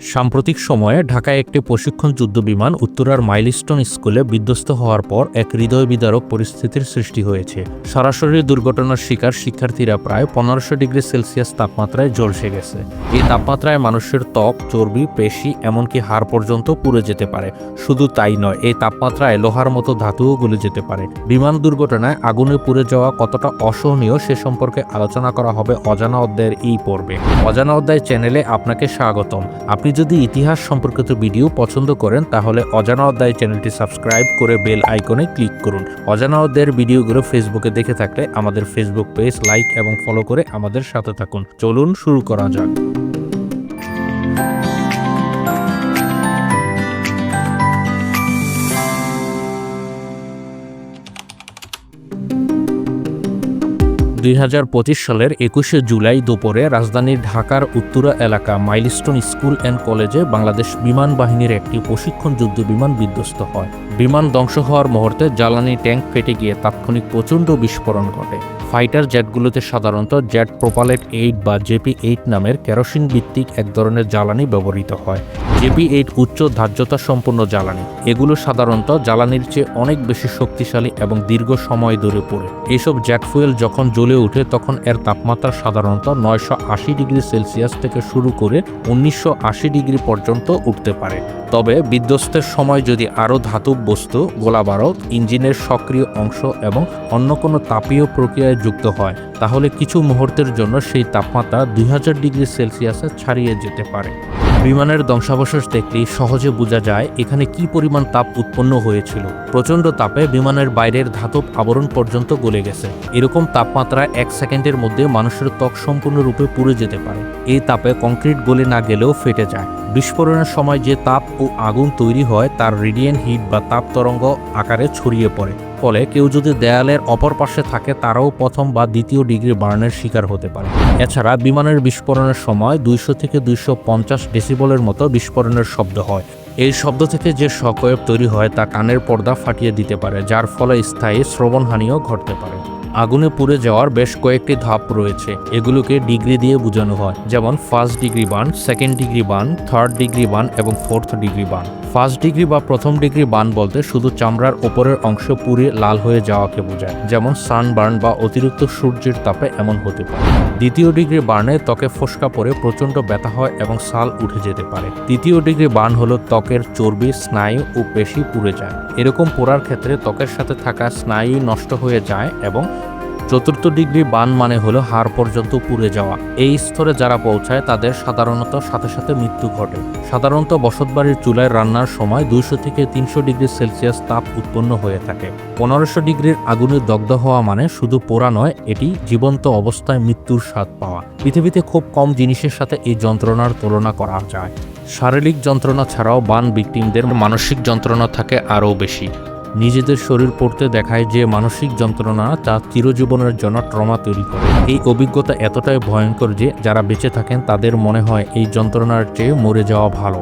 সাম্প্রতিক সময়ে ঢাকায় একটি প্রশিক্ষণ যুদ্ধ বিমান উত্তরার মাইলস্টোন স্কুলে বিধ্বস্ত হওয়ার পর এক হৃদয় বিদারক পরিস্থিতির সৃষ্টি হয়েছে। সরাসরি দুর্ঘটনার শিকার শিক্ষার্থীরা প্রায় পনেরোশো ডিগ্রি সেলসিয়াস তাপমাত্রায় ঝলসে গেছে। এই তাপমাত্রায় মানুষের ত্বক, চর্বি, পেশি, এমনকি হাড় পর্যন্ত পুড়ে যেতে পারে। শুধু তাই নয়, এই তাপমাত্রায় লোহার মতো ধাতুও গলে যেতে পারে। বিমান দুর্ঘটনায় আগুনে পুড়ে যাওয়া কতটা অসহনীয় সে সম্পর্কে আলোচনা করা হবে অজানা অধ্যায়ের এই পর্বে। অজানা অধ্যায় চ্যানেলে আপনাকে স্বাগতম। আপনি যদি ইতিহাস সম্পর্কিত ভিডিও পছন্দ করেন, তাহলে অজানা অধ্যায় চ্যানেলটি সাবস্ক্রাইব করে বেল আইকনে ক্লিক করুন। অজানা অধ্যায়ের ভিডিওগুলো ফেসবুকে দেখে থাকলে আমাদের ফেসবুক পেজ লাইক এবং ফলো করে আমাদের সাথে থাকুন। চলুন শুরু করা যাক। দুই হাজার পঁচিশ সালের একুশে জুলাই দুপুরে রাজধানীর ঢাকার উত্তরা এলাকা মাইলস্টোন স্কুল অ্যান্ড কলেজে বাংলাদেশ বিমান বাহিনীর একটি প্রশিক্ষণ যুদ্ধ বিমান বিধ্বস্ত হয়। বিমান ধ্বংস হওয়ার মুহূর্তে জ্বালানি ট্যাঙ্ক ফেটে গিয়ে তাৎক্ষণিক প্রচণ্ড বিস্ফোরণ ঘটে। ফাইটার জেটগুলোতে সাধারণত জেট প্রোপালেট এইট বা জেপি এইট নামের কেরোসিন ভিত্তিক এক ধরনের জ্বালানি ব্যবহৃত হয়। জেপি এইট উচ্চ ধার্যতা সম্পন্ন জ্বালানি। এগুলো সাধারণত জ্বালানির চেয়ে অনেক বেশি শক্তিশালী এবং দীর্ঘ সময় ধরে পড়ে। এইসব জেট ফুয়েল যখন জ্বলে ওঠে, তখন এর তাপমাত্রা সাধারণত নয়শো আশি ডিগ্রি সেলসিয়াস থেকে শুরু করে উনিশশো আশি ডিগ্রি পর্যন্ত উঠতে পারে। তবে বিধ্বস্তের সময় যদি আরও ধাতব বস্তু গোলাবারদ ইঞ্জিনের সক্রিয় অংশ এবং অন্য কোনো তাপীয় প্রক্রিয়ায় যুক্ত হয়, তাহলে কিছু মুহূর্তের জন্য সেই তাপমাত্রা দুই হাজার ডিগ্রি সেলসিয়াসে ছাড়িয়ে যেতে পারে। বিমানের ধ্বংসাবশেষ দেখলেই সহজে বোঝা যায় এখানে কি পরিমাণ তাপ উৎপন্ন হয়েছিল। প্রচণ্ড তাপে বিমানের বাইরের ধাতব আবরণ পর্যন্ত গলে গেছে। এরকম তাপমাত্রা এক সেকেন্ডের মধ্যে মানুষের ত্বক সম্পূর্ণরূপে পুড়ে যেতে পারে। এই তাপে কংক্রিট গলে না গেলেও ফেটে যায়। বিস্ফোরণের সময় যে তাপ ও আগুন তৈরি হয়, তার রেডিয়েন্ট হিট বা তাপ তরঙ্গ আকারে ছড়িয়ে পড়ে। ফলে কেউ যদি দেয়ালের অপর পাশে থাকে, তারাও প্রথম বা দ্বিতীয় ডিগ্রি বার্নের শিকার হতে পারে। এছাড়া বিমানের বিস্ফোরণের সময় দুইশো থেকে দুইশো পঞ্চাশ ডেসিবলের মতো বিস্ফোরণের শব্দ হয়। এই শব্দ থেকে যে শকওয়েব তৈরি হয়, তা কানের পর্দা ফাটিয়ে দিতে পারে, যার ফলে স্থায়ী শ্রবণহানিও ঘটতে পারে। আগুনে পুড়ে যাওয়ার বেশ কয়েকটি ধাপ রয়েছে। এগুলোকে ডিগ্রি দিয়ে বোঝানো হয়। যেমন first degree burn second degree burn third degree burn এবং fourth degree burn first degree বা প্রথম ডিগ্রি বার্ন বলতে শুধু চামড়ার ওপরের অংশ পুড়ে লাল হয়ে যাওয়াকে বোঝায়। যেমন সানবার্ন বা অতিরিক্ত সূর্যের তাপে এমন হতে পারে। দ্বিতীয় ডিগ্রি বার্নে ত্বকে ফোসকা পড়ে প্রচণ্ড ব্যথা হয় এবং সাল উঠে যেতে পারে। তৃতীয় ডিগ্রি বার্ন হলো ত্বকের চর্বি, স্নায়ু ও পেশি পুড়ে যায়। এরকম পোড়ার ক্ষেত্রে ত্বকের সাথে থাকা স্নায়ু নষ্ট হয়ে যায় এবং চতুর্থ ডিগ্রি বান মানে হলো হাড় পর্যন্ত পুড়ে যাওয়া। এই স্তরে যারা পৌঁছায়, তাদের সাধারণত সাথে সাথে মৃত্যু ঘটে। সাধারণত বসতবাড়ির চুলায় রান্নার সময় দুইশো থেকে তিনশো ডিগ্রি সেলসিয়াস তাপ উৎপন্ন হয়ে থাকে। পনেরোশো ডিগ্রির আগুনে দগ্ধ হওয়া মানে শুধু পোড়া নয়, এটি জীবন্ত অবস্থায় মৃত্যুর স্বাদ পাওয়া। পৃথিবীতে খুব কম জিনিসের সাথে এই যন্ত্রণার তুলনা করা যায়। শারীরিক যন্ত্রণা ছাড়াও বান ভিকটিমদের মানসিক যন্ত্রণা থাকে আরও বেশি। নিজেদের শরীর পড়তে দেখায় যে মানসিক যন্ত্রণা তা চিরজীবনের জন্য ট্রমা তৈরি করে। এই অভিজ্ঞতা এতটাই ভয়ঙ্কর যে যারা বেঁচে থাকেন তাদের মনে হয় এই যন্ত্রণার চেয়ে মরে যাওয়া ভালো।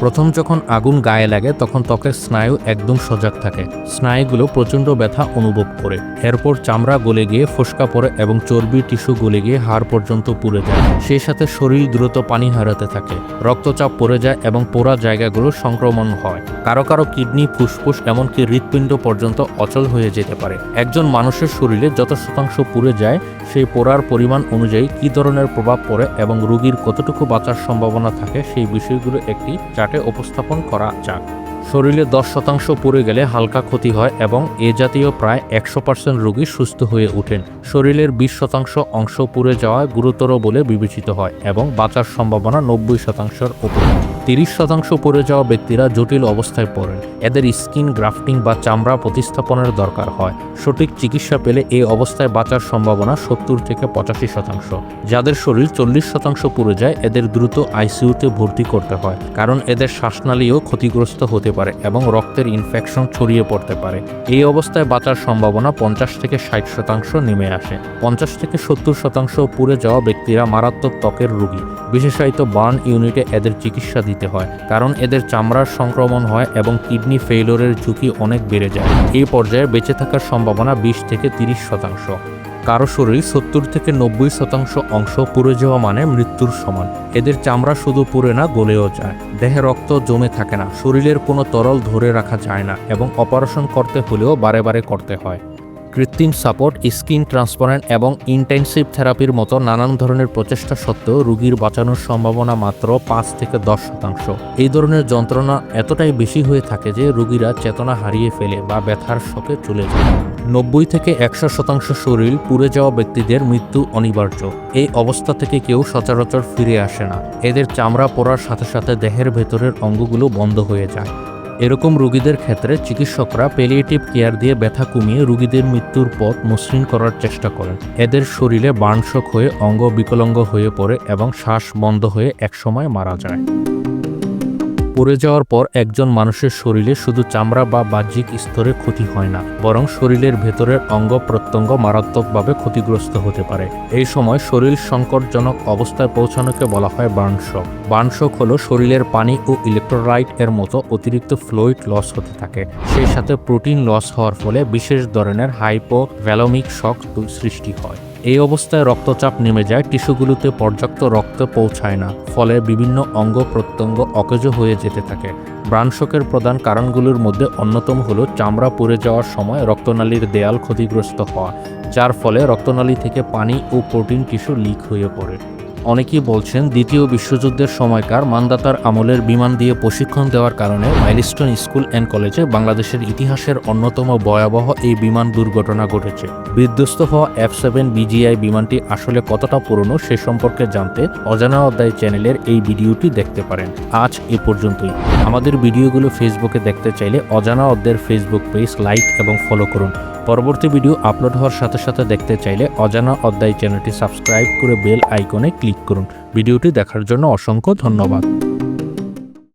প্রথম যখন আগুন গায়ে লাগে, তখন ত্বকের স্নায়ু একদম সজাগ থাকে। স্নায়ুগুলো প্রচণ্ড ব্যথা অনুভব করে। এরপর চামড়া গলে গিয়ে ফোসকা পড়ে এবং চর্বি, টিস্যু গলে গিয়ে হাড় পর্যন্ত পুড়ে যায়। সেই সাথে শরীর দ্রুত পানি হারাতে থাকে। রক্তচাপ পড়ে যায় এবং পোড়া জায়গাগুলো সংক্রমণ হয়। কারও কারও কিডনি, ফুসফুস, এমনকি হৃৎপিণ্ড পর্যন্ত অচল হয়ে যেতে পারে। একজন মানুষের শরীরে যত শতাংশ পুড়ে যায়, সেই পোড়ার পরিমাণ অনুযায়ী কী ধরনের প্রভাব পড়ে এবং রোগীর কতটুকু বাঁচার সম্ভাবনা থাকে, সেই বিষয়গুলো একটি চার্টে উপস্থাপন করা যাক। শরীরে দশ শতাংশ পুড়ে গেলে হালকা ক্ষতি হয় এবং এ জাতীয় প্রায় একশো পার্সেন্ট রোগী সুস্থ হয়ে ওঠেন। শরীরের বিশ শতাংশ অংশ পুড়ে যাওয়া গুরুতর বলে বিবেচিত হয় এবং বাঁচার সম্ভাবনা নব্বই শতাংশের উপরে তিরিশ শতাংশ পড়ে যাওয়া ব্যক্তিরা জটিল অবস্থায় পড়েন। এদের স্কিন গ্রাফটিং বা চামড়া প্রতিস্থাপনের দরকার হয়। সঠিক চিকিৎসা পেলে এই অবস্থায় বাঁচার সম্ভাবনা সত্তর থেকে পঁচাশি শতাংশ। যাদের শরীর চল্লিশ শতাংশ পুড়ে যায়, এদের দ্রুত আইসিইউতে ভর্তি করতে হয়, কারণ এদের শ্বাসনালীও ক্ষতিগ্রস্ত হতে পারে এবং রক্তের ইনফেকশন ছড়িয়ে পড়তে পারে। এই অবস্থায় বাঁচার সম্ভাবনা পঞ্চাশ থেকে ষাট শতাংশ নেমে আসে। পঞ্চাশ থেকে সত্তর শতাংশ পুড়ে যাওয়া ব্যক্তিরা মারাত্মক ত্বকের রোগী। বিশেষায়িত বার্ন ইউনিটে এদের চিকিৎসা দিতে হয়, কারণ এদের চামড়ার সংক্রমণ হয় এবং কিডনি ফেইলরের ঝুঁকি অনেক বেড়ে যায়। এই পর্যায়ে বেঁচে থাকার সম্ভাবনা বিশ থেকে তিরিশ শতাংশ। কারও শরীর সত্তর থেকে নব্বই শতাংশ অংশ পুড়ে যাওয়া মানে মৃত্যুর সমান। এদের চামড়া শুধু পুড়ে না, গলেও যায়। দেহে রক্ত জমে থাকে না। শরীরের কোনো তরল ধরে রাখা যায় না এবং অপারেশন করতে হলেও বারে বারে করতে হয়। কৃত্রিম সাপোর্ট, স্কিন ট্রান্সপারেন্ট এবং ইন্টেন্সিভ থেরাপির মতো নানান ধরনের প্রচেষ্টা সত্ত্বেও রোগীর বাঁচানোর সম্ভাবনা মাত্র পাঁচ থেকে দশ শতাংশ। এই ধরনের যন্ত্রণা এতটাই বেশি হয়ে থাকে যে রোগীরা চেতনা হারিয়ে ফেলে বা ব্যথার শোকে চলে যায়। নব্বই থেকে একশো শতাংশ শরীর পুড়ে যাওয়া ব্যক্তিদের মৃত্যু অনিবার্য। এই অবস্থা থেকে কেউ সচরাচর ফিরে আসে না। এদের চামড়া পড়ার সাথে সাথে দেহের ভেতরের অঙ্গগুলো বন্ধ হয়ে যায়। এরকম রোগীদের ক্ষেত্রে চিকিৎসকরা পেলিয়েটিভ কেয়ার দিয়ে ব্যথা কমিয়ে রোগীদের মৃত্যুর পথ মসৃণ করার চেষ্টা করেন। এদের শরীরে বার্নশক হয়ে অঙ্গ বিকলঙ্গ হয়ে পড়ে এবং শ্বাস বন্ধ হয়ে একসময় মারা যায়। পড়ে যাওয়ার পর একজন মানুষের শরীরে শুধু চামড়া বা বাহ্যিক স্তরে ক্ষতি হয় না, বরং শরীরের ভেতরের অঙ্গ প্রত্যঙ্গ মারাত্মকভাবে ক্ষতিগ্রস্ত হতে পারে। এই সময় শরীর সংকটজনক অবস্থায় পৌঁছানোকে বলা হয় বার্নশক বার্নশক হলো শরীরের পানি ও ইলেকট্রোলাইট এর মতো অতিরিক্ত ফ্লুইড লস হতে থাকে। সেই সাথে প্রোটিন লস হওয়ার ফলে বিশেষ ধরনের হাইপোভ্যালোমিক শক সৃষ্টি হয়। এই অবস্থায় রক্তচাপ নেমে যায়, টিস্যুগুলোতে পর্যাপ্ত রক্ত পৌঁছায় না, ফলে বিভিন্ন অঙ্গ প্রত্যঙ্গ অকেজো হয়ে যেতে থাকে। ব্রাণশোকের প্রধান কারণগুলোর মধ্যে অন্যতম হল চামড়া পড়ে যাওয়ার সময় রক্তনালীর দেয়াল ক্ষতিগ্রস্ত হওয়া, যার ফলে রক্তনালী থেকে পানি ও প্রোটিন টিস্যু লিক হয়ে পড়ে। অনেকেই বলছেন দ্বিতীয় বিশ্বযুদ্ধের সময়কার মানদাতার আমলের বিমান দিয়ে প্রশিক্ষণ দেওয়ার কারণে মাইলস্টোন স্কুল অ্যান্ড কলেজে বাংলাদেশের ইতিহাসের অন্যতম ভয়াবহ এই বিমান দুর্ঘটনা ঘটেছে। বিধ্বস্ত হওয়া এফ সেভেন বিজিআই বিমানটি আসলে কতটা পুরনো সে সম্পর্কে জানতে অজানা অধ্যায় চ্যানেলের এই ভিডিওটি দেখতে পারেন। আজ এ পর্যন্তই। আমাদের ভিডিওগুলো ফেসবুকে দেখতে চাইলে অজানা অধ্যায়ের ফেসবুক পেজ লাইক এবং ফলো করুন। পরবর্তী ভিডিও আপলোড হওয়ার সাথে সাথে দেখতে চাইলে অজানা অধ্যায় চ্যানেলটি সাবস্ক্রাইব করে বেল আইকনে ক্লিক করুন। ভিডিওটি দেখার জন্য অসংখ্য ধন্যবাদ।